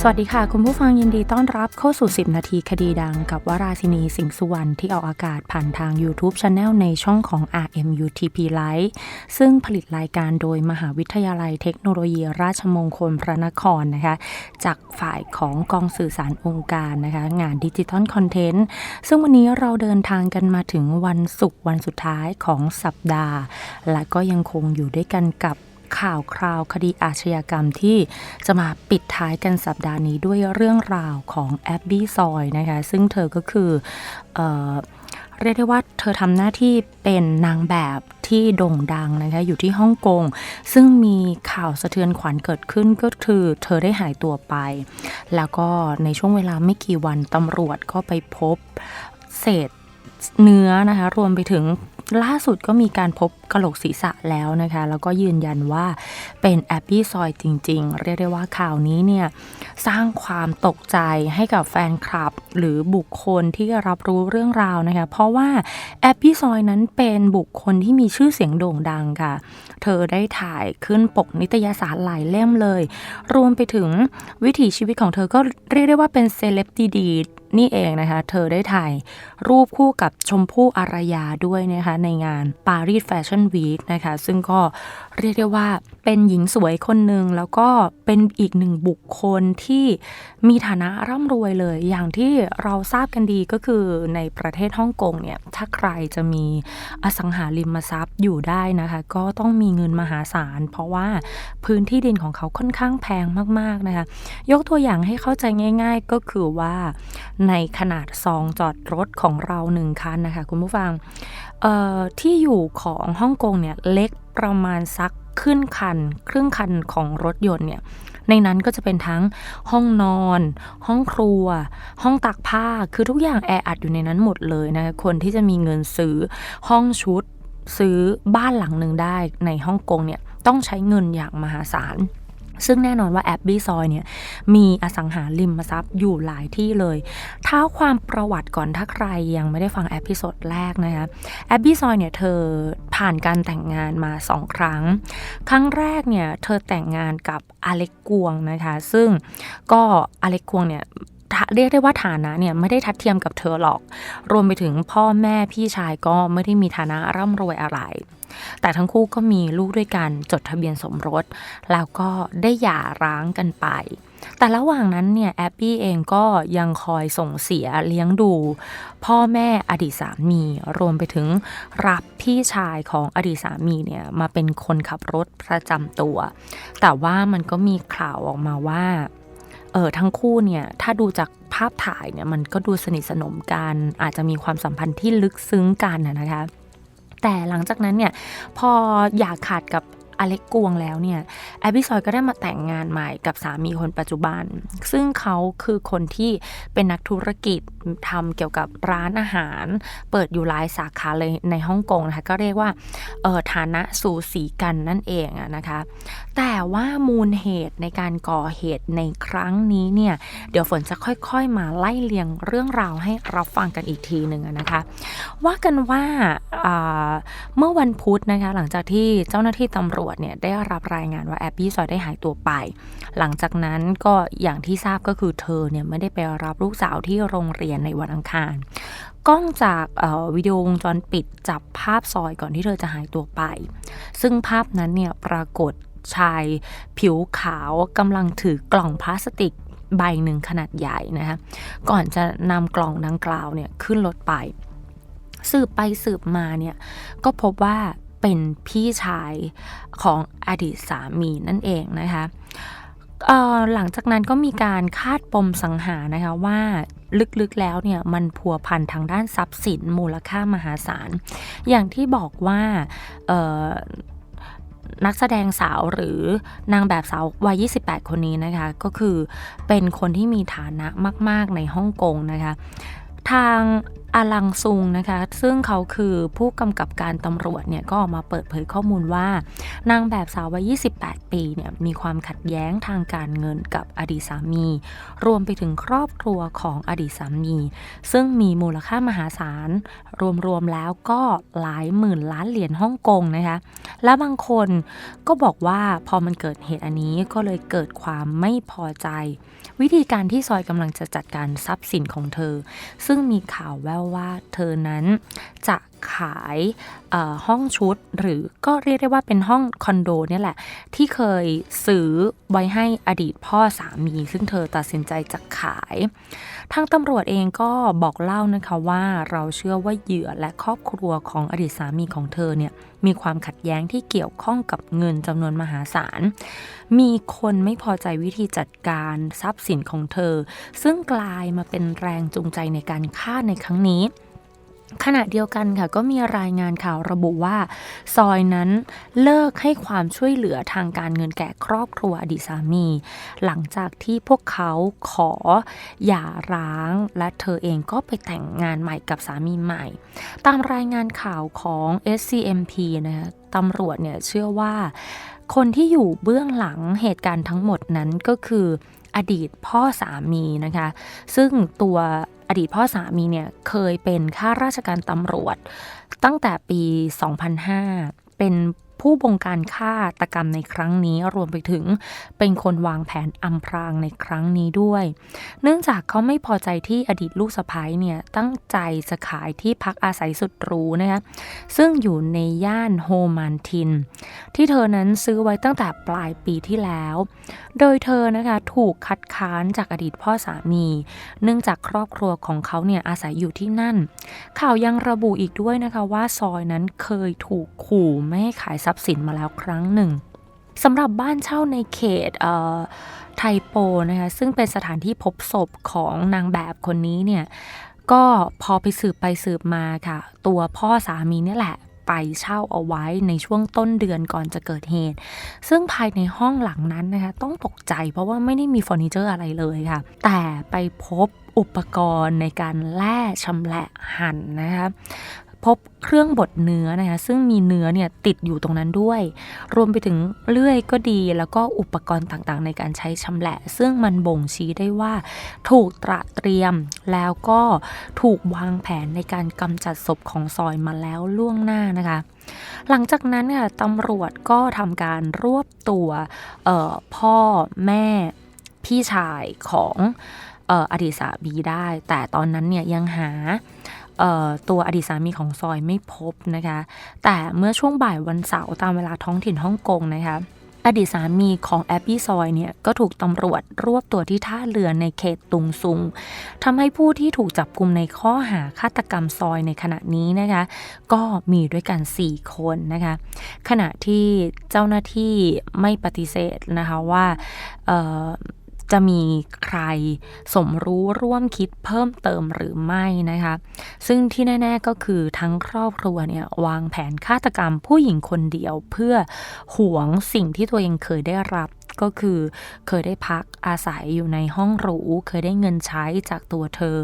สวัสดีค่ะ คุณผู้ฟังยินดีต้อนรับเข้าสู่ 10 นาทีคดีดังกับวราศินีสิงห์สุวรรณที่ออกอากาศผ่านทาง YouTube Channel ในช่องของ RMUTP Live ซึ่งผลิตรายการโดยมหาวิทยาลัยเทคโนโลยีราชมงคลพระนครนะคะ จากฝ่ายของกองสื่อสารองค์การนะคะ งานดิจิทัลคอนเทนต์ ซึ่งวันนี้เราเดินทางกันมาถึงวันศุกร์วันสุดท้ายของสัปดาห์ และก็ยังคงอยู่ด้วยกันกับ ข่าวคราวคดีอาชญากรรมที่จะมาปิดท้ายกันสัปดาห์นี้ด้วยเรื่องราวของแอบบี้ซอยนะคะซึ่งเธอก็คือเออเรียกได้ว่าเธอทำหน้าที่เป็นนางแบบที่โด่งดังนะคะอยู่ที่ฮ่องกง ซึ่งมีข่าวสะเทือนขวัญเกิดขึ้นก็คือเธอได้หายตัวไป แล้วก็ในช่วงเวลาไม่กี่วันตำรวจก็ไปพบเศษเนื้อนะคะรวมไปถึงล่าสุดก็มีการพบ กระโหลกศีรษะแล้วนะคะ แล้วก็ยืนยันว่าเป็นแอปปี้ซอยจริง ๆ เรียกได้ว่าข่าวนี้เนี่ยสร้างความตกใจให้กับแฟนคลับ หรือบุคคลที่รับรู้เรื่องราวนะคะ เพราะว่าแอปปี้ซอยนั้นเป็นบุคคลที่มีชื่อเสียงโด่งดังค่ะ เธอได้ถ่ายขึ้นปกนิตยสารหลายเล่มเลย รวมไปถึงวิถีชีวิตของเธอก็เรียกได้ว่าเป็นเซเลบดีๆนี่เองนะคะ เธอได้ถ่ายรูปคู่กับชมพู่อารยาด้วยนะคะในงานปารีสแฟชั่นวีคนะคะ ซึ่งก็เรียกได้ว่าเป็นหญิงสวยคนหนึ่งแล้วก็เป็นอีกหนึ่งบุคคลที่มีฐานะร่ำรวยเลย อย่างที่เราทราบกันดีก็คือในประเทศฮ่องกงเนี่ยถ้าใครจะมีอสังหาริมทรัพย์อยู่ได้นะคะ ก็ต้องมีเงินมหาศาล เพราะว่าพื้นที่ดินของเขาค่อนข้างแพงมาก ๆนะคะ ยกตัวอย่างให้เข้าใจง่าย ๆ ก็คือว่าในขนาดซองจอดรถของเราหนึ่งคันนะคะคุณผู้ฟัง ที่อยู่ของฮ่องกงเนี่ยเล็กประมาณสักขึ้นคัน ครึ่งคันของรถยนต์เนี่ยในนั้นก็จะเป็นทั้งห้องนอน ห้องครัว ห้องตากผ้าคือทุกอย่างแออัดอยู่ในนั้นหมดเลยนะคะคนที่จะมีเงินซื้อห้องชุดซื้อบ้านหลังหนึ่งได้ในฮ่องกงเนี่ยต้องใช้เงินอย่างมหาศาล ซึ่งแน่นอนว่าแอปบี้ซอยเนี่ยมีอสังหาริมทรัพย์อยู่หลายที่เลยเท้าความประวัติก่อนถ้าใครยังไม่ได้ฟังแอพิโซดแรกนะคะแอปบี้ซอยเนี่ยเธอผ่านการแต่งงานมาสองครั้ง ครั้งแรกเนี่ยเธอแต่งงานกับอเล็กกวงนะคะซึ่งก็อเล็กกวงเนี่ยเรียกได้ว่าฐานะเนี่ยไม่ได้ทัดเทียมกับเธอหรอก รวมไปถึงพ่อแม่พี่ชายก็ไม่ได้มีฐานะร่ำรวยอะไร แต่ทั้งคู่ก็มีลูกด้วยกันจดทะเบียนสมรส แล้วก็ได้หย่าร้างกันไป แต่ระหว่างนั้นเนี่ยแอปปี้เองก็ยังคอยส่งเสียเลี้ยงดู พ่อแม่อดีตสามีรวมไปถึงรับพี่ชายของอดีตสามีเนี่ยมาเป็นคนขับรถประจำตัว แต่ว่ามันก็มีข่าวออกมาว่าเออทั้งคู่เนี่ยถ้าดูจากภาพถ่ายเนี่ยมันก็ดูสนิทสนมกันอาจจะมีความสัมพันธ์ที่ลึกซึ้งกันนะนะคะ แต่หลังจากนั้นเนี่ยพออยากขาดกับอเล็กกวงแล้วเนี่ยแอบบี้ซอยก็ได้มาแต่งงานใหม่กับสามีคนปัจจุบัน ซึ่งเขาคือคนที่เป็นนักธุรกิจทำเกี่ยวกับร้านอาหาร เปิดอยู่หลายสาขาเลยในฮ่องกงนะคะก็เรียกว่าเออฐานะสูสีกันนั่นเองนะคะ แต่ว่ามูลเหตุในการก่อเหตุในครั้งนี้เนี่ย เดี๋ยวฝนจะค่อยๆ มาไล่เรียงเรื่องราวให้เราฟังกันอีกทีหนึ่งนะคะ ว่ากันว่าเมื่อวันพุธนะคะ หลังจากที่เจ้าหน้าที่ตำรวจเนี่ยได้รับรายงานว่าแอบบี้ซอยได้หายตัวไป หลังจากนั้นก็อย่างที่ทราบก็คือเธอเนี่ยไม่ได้ไปรับลูกสาวที่โรงเรียนในวันอังคารกล้องจากวิดีโอวงจรปิดจับภาพซอยก่อนที่เธอจะหายตัวไป ซึ่งภาพนั้นเนี่ยปรากฏ ชายผิวขาวกำลังถือกล่องพลาสติกใบหนึ่งขนาดใหญ่นะคะก่อนจะนำกล่องดังกล่าวเนี่ยขึ้นรถไป สืบไปสืบมาเนี่ยก็พบว่าเป็นพี่ชายของอดีตสามีนั่นเองนะคะหลังจากนั้นก็มีการคาดปมสังหารนะคะว่าลึกๆแล้วเนี่ยมันพัวพันทางด้านทรัพย์สินมูลค่ามหาศาล อย่างที่บอกว่า นักแสดงสาวหรือนางแบบสาววัย 28 คนนี้นะคะ ก็คือเป็นคนที่มีฐานะมาก ๆ ในฮ่องกงนะคะ ทางอาลังซุงนะคะ ซึ่งเขาคือผู้กำกับการตำรวจเนี่ยก็ออกมาเปิดเผยข้อมูลว่า นางแบบสาววัย 28 ปีเนี่ยมีความขัดแย้งทางการเงินกับอดีตสามี รวมไปถึงครอบครัวของอดีตสามี ซึ่งมีมูลค่ามหาศาล รวมๆแล้วก็หลายหมื่นล้านเหรียญฮ่องกงนะคะ และบางคนก็บอกว่าพอมันเกิดเหตุอันนี้ก็เลยเกิดความไม่พอใจ วิธีการที่ซอยกำลังจะจัดการทรัพย์สินของเธอ ซึ่งมีข่าวแววว่าเธอนั้นจะขายห้องชุด หรือก็เรียกได้ว่าเป็นห้องคอนโดเนี่ยแหละ ที่เคยซื้อไว้ให้อดีตพ่อสามี ซึ่งเธอตัดสินใจจะขาย ทางตำรวจเองก็บอกเล่านะคะว่าเราเชื่อว่าเหยื่อและครอบครัวของอดีตสามีของเธอเนี่ยมีความขัดแย้งที่เกี่ยวข้องกับเงินจำนวนมหาศาล มีคนไม่พอใจวิธีจัดการทรัพย์สินของเธอ ซึ่งกลายมาเป็นแรงจูงใจในการฆ่าในครั้งนี้ ขณะเดียวกันค่ะ ก็มีรายงานข่าวระบุว่า ซอยนั้นเลิกให้ความช่วยเหลือทางการเงินแก่ครอบครัวอดีตสามี หลังจากที่พวกเขาขอหย่าร้าง และเธอเองก็ไปแต่งงานใหม่กับสามีใหม่ ตามรายงานข่าวของ SCMP นะคะตำรวจเนี่ยเชื่อว่า คนที่อยู่เบื้องหลังเหตุการณ์ทั้งหมดนั้นก็คือ อดีตพ่อสามีนะคะ ซึ่งตัวอดีตพ่อสามีเนี่ยเคยเป็นข้าราชการตำรวจตั้งแต่ปี 2005 เป็น ผู้บงการฆ่าตกรรมในครั้งนี้รวมไปถึงเป็นคนวางแผนอำพรางในครั้งนี้ด้วย เนื่องจากเขาไม่พอใจที่อดีตลูกสะพ้ายเนี่ยตั้งใจจะขายที่พักอาศัยสุดหรูนะคะซึ่งอยู่ในย่านโฮมานทิน ที่เธอนั้นซื้อไว้ตั้งแต่ปลายปีที่แล้ว โดยเธอนะคะถูกคัดค้านจากอดีตพ่อสามี เนื่องจากครอบครัวของเขาเนี่ยอาศัยอยู่ที่นั่น ข่าวยังระบุอีกด้วยนะคะว่าซอยนั้นเคยถูกขู่ไม่ให้ขายทรัพย์สินมาแล้วครั้งหนึ่งสำหรับบ้านเช่าในเขตไทโปนะคะซึ่งเป็นสถานที่พบศพของนางแบบคนนี้เนี่ยก็พอไปสืบไปสืบมาค่ะ ตัวพ่อสามีนี่แหละไปเช่าเอาไว้ในช่วงต้นเดือนก่อนจะเกิดเหตุ ซึ่งภายในห้องหลังนั้นนะคะต้องตกใจเพราะว่าไม่ได้มีเฟอร์นิเจอร์อะไรเลยค่ะ แต่ไปพบอุปกรณ์ในการแล่ชำแหละหั่นนะคะ พบเครื่องบดเนื้อนะคะซึ่งมีเนื้อเนี่ยติดอยู่ตรงนั้นด้วย รวมไปถึงเลื่อยก็ดีแล้วก็อุปกรณ์ต่างๆ ในการใช้ชำแหละ ซึ่งมันบ่งชี้ได้ว่า ถูกตระเตรียมแล้วก็ถูกวางแผนในการกำจัดศพของซอยมาแล้วล่วงหน้านะคะ หลังจากนั้นค่ะตำรวจก็ทำการรวบตัวพ่อแม่พี่ชายของอดีตสามีได้ แต่ตอนนั้นเนี่ยยังหา ตัวอดีตสามีของซอยไม่พบนะคะ แต่เมื่อช่วงบ่ายวันเสาร์ตามเวลาท้องถิ่นฮ่องกงนะคะอดีตสามีของแอปปี้ซอยเนี่ยก็ถูกตำรวจรวบตัวที่ท่าเรือในเขตตุงซุงทำให้ผู้ที่ถูกจับกลุ่มในข้อหาฆาตกรรมซอยในขณะนี้นะคะ ก็มีด้วยกัน 4 คนนะคะ ขณะที่เจ้าหน้าที่ไม่ปฏิเสธนะคะว่า จะมีใครสมรู้ร่วมคิดเพิ่มเติมหรือไม่นะคะ ซึ่งที่แน่ ๆก็คือทั้งครอบครัวเนี่ยวางแผนฆาตกรรมผู้หญิงคนเดียวเพื่อหวงสิ่งที่ตัวเองเคยได้รับ ก็คือ เคยได้พักอาศัยอยู่ในห้องหรู เคยได้เงินใช้จากตัวเธอ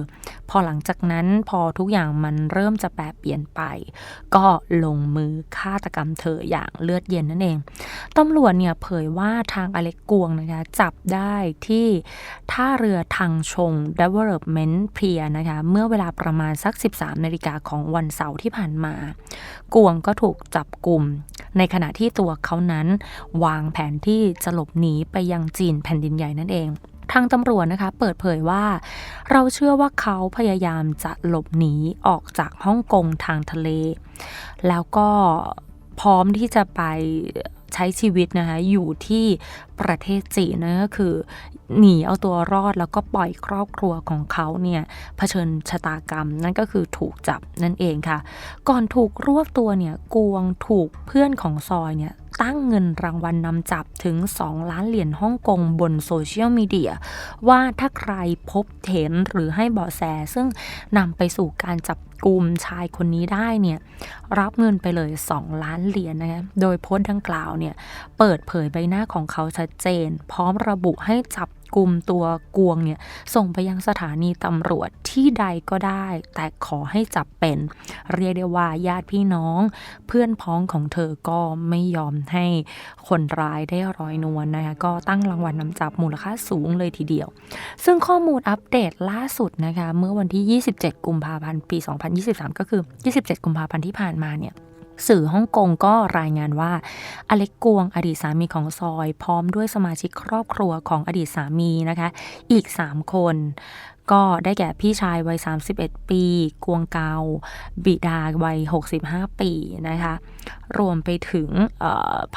พอหลังจากนั้นพอทุกอย่างมันเริ่มจะแปรเปลี่ยนไป ก็ลงมือฆาตกรรมเธออย่างเลือดเย็นนั่นเองตำรวจเนี่ยเผยว่าทางอเล็กกวงนะคะจับได้ที่ท่าเรือทางชง Development เพียนะคะเมื่อเวลาประมาณสัก 13นาฬิกาของวันเสาร์ที่ผ่านมา กวงก็ถูกจับกลุ่ม ในขณะที่ตัวเขานั้นวางแผนที่จะหลบหนีไปยังจีนแผ่นดินใหญ่นั่นเอง ทางตำรวจนะคะ เปิดเผยว่า เราเชื่อว่าเขาพยายามจะหลบหนีออกจากฮ่องกงทางทะเล แล้วก็พร้อมที่จะไปใช้ชีวิตนะคะอยู่ที่ประเทศจีนนะก็คือ หนีเอาตัวรอดแล้วก็ปล่อยครอบครัวของเขาเนี่ยเผชิญชะตากรรม นั่นก็คือถูกจับนั่นเองค่ะ ก่อนถูกรวบตัวเนี่ยกวงถูกเพื่อนของซอยเนี่ย ตั้งเงินรางวัลนนำจับถึง 2 ล้านเหรียญฮ่องกงบนโซเชียลมีเดียว่าถ้าใครพบเห็นหรือให้เบาะแส ซึ่งนำไปสู่การจับกลุ่มชายคนนี้ได้เนี่ยรับเงินไปเลย 2 ล้านเหรียญนะคะโดยโพสต์ดังกล่าวเนี่ยเปิดเผยใบหน้าของเขาชัดเจน พร้อมระบุให้จับ กลุ่มตัวกวงเนี่ยส่งไปยังสถานีตำรวจที่ใดก็ได้ แต่ขอให้จับเป็น เรียกได้ว่าญาติพี่น้อง เพื่อนพ้องของเธอก็ไม่ยอมให้คนร้ายได้รอยนวลนะคะก็ตั้งรางวัลนนำจับมูลค่าสูงเลยทีเดียว ซึ่งข้อมูลอัปเดตล่าสุดนะคะเมื่อวันที่ 27 กุมภาพันธ์ปี 2023 ก็คือ 27 กุมภาพันธ์ที่ผ่านมาเนี่ย สื่อฮ่องกงก็รายงานว่า อเล็กกวงอดีตสามีของซอย พร้อมด้วยสมาชิกครอบครัวของอดีตสามีนะคะ อีก 3 คน ก็ได้แก่พี่ชายวัย 31 ปี กวงเกา บิดาวัย 65 ปีนะคะ รวมไปถึง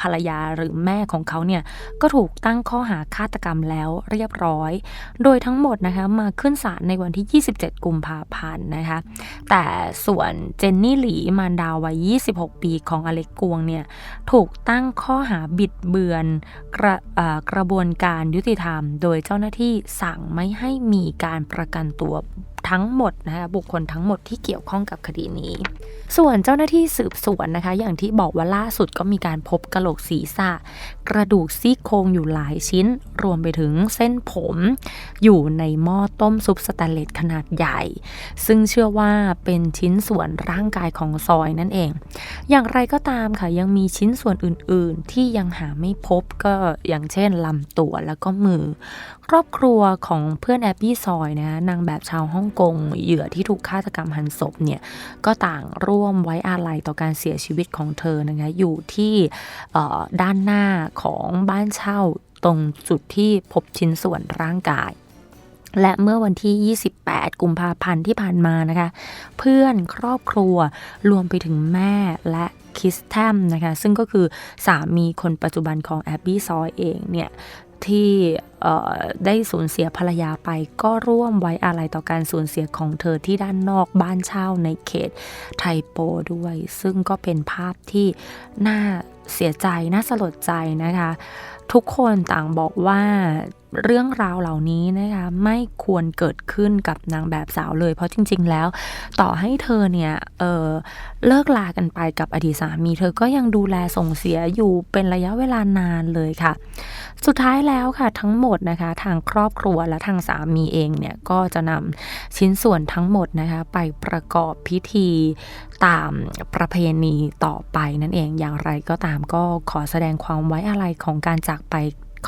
ภรรยาหรือแม่ของเขาเนี่ย ก็ถูกตั้งข้อหาฆาตกรรมแล้วเรียบร้อย โดยทั้งหมดนะคะมาขึ้นศาลในวันที่ 27 กุมภาพันธ์นะคะ แต่ส่วนเจนนี่หลีมารดาวัย 26 ปีของอเล็กกวงเนี่ย ถูกตั้งข้อหาบิดเบือนกระกระบวนการยุติธรรม โดยเจ้าหน้าที่สั่งไม่ให้มีการประประกันตัว ทั้งหมดนะคะบุคคลทั้งหมดที่เกี่ยวข้องกับคดีนี้ ส่วนเจ้าหน้าที่สืบสวนนะคะ อย่างที่บอกว่าล่าสุดก็มีการพบกระโหลกศีรษะ กระดูกซี่โครงอยู่หลายชิ้น รวมไปถึงเส้นผม อยู่ในหม้อต้มซุปสแตนเลสขนาดใหญ่ ซึ่งเชื่อว่าเป็นชิ้นส่วนร่างกายของซอยนั่นเอง อย่างไรก็ตามค่ะยังมีชิ้นส่วนอื่น ๆ ที่ยังหาไม่พบก็อย่างเช่นลำตัวแล้วก็มือ ครอบครัวของเพื่อนแอบบี้ซอยนะนางแบบชาวฮ่องกงเหยื่อที่ถูกฆาตกรรมหันศพเนี่ยก็ต่างร่วมไว้อาลัยต่อการเสียชีวิตของเธอนะคะอยู่ที่ด้านหน้าของบ้านเช่าตรงจุดที่พบชิ้นส่วนร่างกายและเมื่อวันที่ 28 กุมภาพันธ์ที่ผ่านมานะคะ เพื่อนครอบครัวรวมไปถึงแม่และคิสแทมนะคะ ซึ่งก็คือสามีคนปัจจุบันของแอบบี้ซอยเองเนี่ย ที่ได้สูญเสียภรรยาไปก็ร่วมไว้อาลัยต่อการสูญเสียของเธอที่ด้านนอกบ้านเช่าในเขตไทโปด้วย ซึ่งก็เป็นภาพที่น่าเสียใจ น่าสลดใจนะคะ ทุกคนต่างบอกว่า เรื่องราวเหล่านี้นะคะไม่ควรเกิดขึ้นกับนางแบบสาวเลย เพราะจริง ๆ แล้ว ต่อให้เธอเนี่ยเออเลิกลากันไปกับอดีตสามี เธอก็ยังดูแลส่งเสียอยู่เป็นระยะเวลานานเลยค่ะ สุดท้ายแล้วค่ะทั้งหมดนะคะ ทางครอบครัวและทางสามีเองเนี่ยก็จะนำชิ้นส่วนทั้งหมดนะคะไปประกอบพิธีตามประเพณีต่อไปนั่นเองอย่างไรก็ตามก็ขอแสดงความไว้อะไรของการจากไป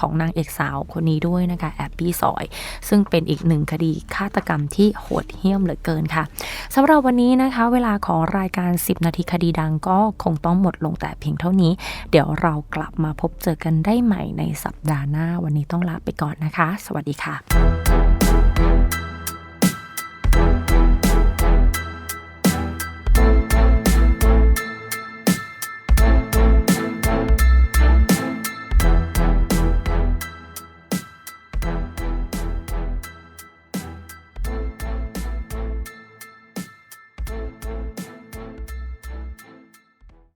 ของนางเอกสาวคนนี้ด้วยนะคะแอบบี้ซอย ซึ่งเป็นอีกหนึ่งคดีฆาตกรรมที่โหดเหี้ยมเหลือเกินค่ะสำหรับวันนี้นะคะ เวลาของรายการ 10 นาทีคดีดังก็คงต้องหมดลงแต่เพียงเท่านี้ เดี๋ยวเรากลับมาพบเจอกันได้ใหม่ในสัปดาห์หน้า วันนี้ต้องลาไปก่อนนะคะ สวัสดีค่ะ